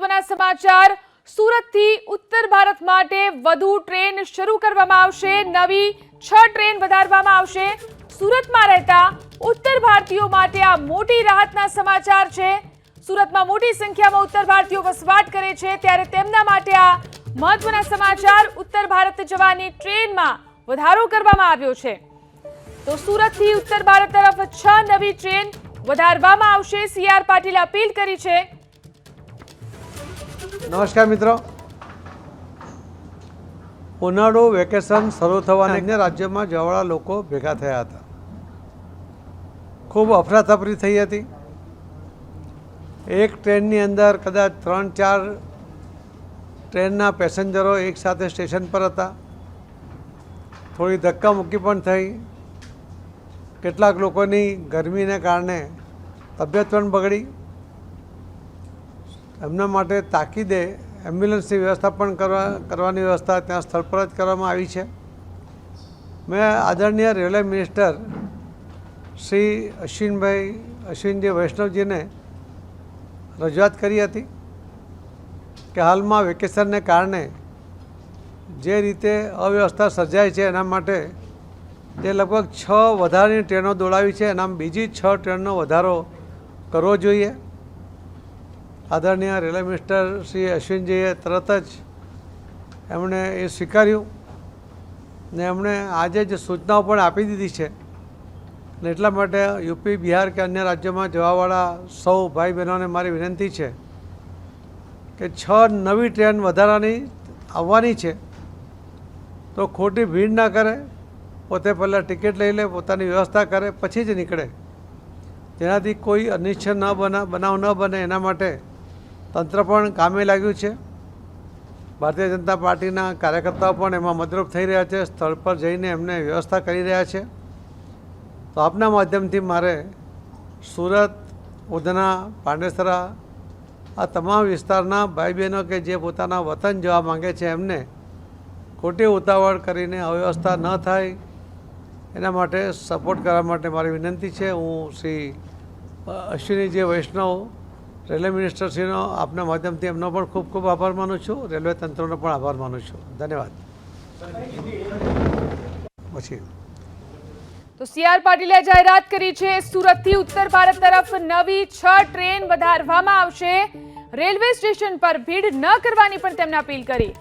મહત્વના સમાચાર. સુરતથી ઉત્તર ભારત માટે વધુ ટ્રેન શરૂ કરવામાં આવશે. નવી છ ટ્રેન વધારવામાં આવશે. સુરતમાં રહેતા ઉત્તર ભારતીયો માટે આ મોટી રાહતના સમાચાર છે. સુરતમાં મોટી સંખ્યામાં ઉત્તર ભારતીયો વસવાટ કરે છે. ત્યારે તેમના માટે આ મહત્વના સમાચાર. ઉત્તર ભારત જવાની ટ્રેનમાં વધારો કરવામાં આવ્યો છે. તો સુરતથી ઉત્તર ભારત તરફ છ નવી ટ્રેન વધારવામાં આવશે. સીઆર પાટીલે અપીલ કરી છે. નમસ્કાર મિત્રો. ઉનાળુ વેકેશન શરૂ થવાને અન્ય રાજ્યમાં જવાળા લોકો ભેગા થયા હતા. ખૂબ અફરાતફરી થઈ હતી. એક ટ્રેનની અંદર કદાચ ત્રણ ચાર ટ્રેનના પેસેન્જરો એકસાથે સ્ટેશન પર હતા. થોડી ધક્કા મૂકી પણ થઈ. કેટલાક લોકોની ગરમીને કારણે તબિયત પણ બગડી. એમના માટે તાકીદે એમ્બ્યુલન્સની વ્યવસ્થા પણ કરવા, કરવાની વ્યવસ્થા ત્યાં સ્થળ પર જ કરવામાં આવી છે. મેં આદરણીય રેલવે મિનિસ્ટર શ્રી અશ્વિનભાઈ, અશ્વિનજી વૈષ્ણવજીને રજૂઆત કરી હતી કે હાલમાં વેકેશનને કારણે જે રીતે અવ્યવસ્થા સર્જાય છે એના માટે તે લગભગ છ વધારાની ટ્રેનો દોડાવી છે. એનામાં બીજી છ ટ્રેનનો વધારો કરવો જોઈએ. આદરણીય રેલવે મિનિસ્ટર શ્રી અશ્વિનજીએ તરત જ એમણે એ સ્વીકાર્યું ને એમણે આજે જ સૂચનાઓ પણ આપી દીધી છે ને એટલા માટે યુપી, બિહાર કે અન્ય રાજ્યોમાં જવાવાળા સૌ ભાઈ બહેનોને મારી વિનંતી છે કે છ નવી ટ્રેન વધારાની આવવાની છે તો ખોટી ભીડ ના કરે, પોતે પહેલાં ટિકિટ લઈ લે, પોતાની વ્યવસ્થા કરે, પછી જ નીકળે. જેનાથી કોઈ અનિચ્છ ન બના, બનાવ ન બને એના માટે તંત્ર પણ કામે લાગ્યું છે. ભારતીય જનતા પાર્ટીના કાર્યકર્તાઓ પણ એમાં મદરૂપ થઈ રહ્યા છે, સ્થળ પર જઈને એમને વ્યવસ્થા કરી રહ્યા છે. તો આપના માધ્યમથી મારે સુરત, ઉધના, પાંડેસરા, આ તમામ વિસ્તારના ભાઈ બહેનો કે જે પોતાના વતન જવા માંગે છે એમને ખોટી ઉતાવળ કરીને અવ્યવસ્થા ન થાય. એના માટે સપોર્ટ કરવા માટે મારી વિનંતી છે. હું શ્રી અશ્વિનીજી વૈષ્ણવ રેલવે મિનિસ્ટરશ્રીનો આપના માધ્યમથી એમનો પણ ખૂબ ખૂબ આભાર માનું છું. રેલવે તંત્રનો પણ આભાર માનું છું. ધન્યવાદ. પછી. તો સીઆર પાટીલે જાહેરાત કરી છે, સુરતથી ઉત્તર ભારત તરફ નવી છ ટ્રેન વધારવામાં આવશે. રેલવે સ્ટેશન પર ભીડ ન કરવાની પણ તેમણે અપીલ કરી.